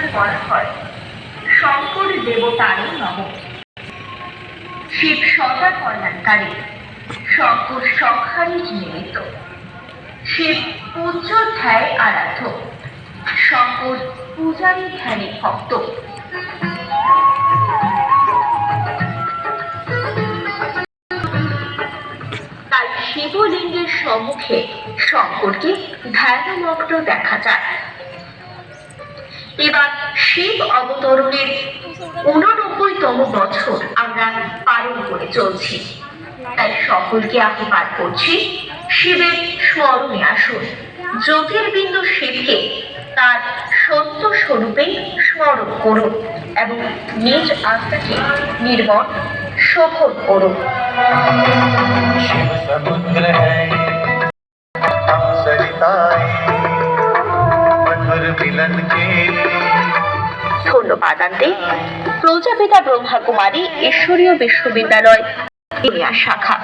বছর বলা হয় শঙ্কর দেবতারও নম। শিব সদা কল্যাণকারী। শঙ্কর সংহারী নিমিত্ত। শিব পূজ্যোধ্যায় আরাধ্য। শঙ্কর পূজারী ধ্যানে ভক্ত। শিবলিঙ্গের সম্মুখে শঙ্করকে ধ্যানমগ্ন দেখা যায়। এবার শিব অবতরণের উননব্বই তম বছর আমরা পালন করে চলছি। তাই সকলকে আমি পার করছি, শিবের স্মরণে আসুন। জ্যোতির্বিন্দু শিবকে তার সত্য স্বরূপে স্মরণ করুন এবং নিজ আস্থাকে নির্মল সফল করুন। সমুদ্র হ্যাঁ সরিতা ধন্যবাদ আনতে প্রজাপিতা ব্রহ্মা কুমারী ঈশ্বরীয় বিশ্ববিদ্যালয় শাখা।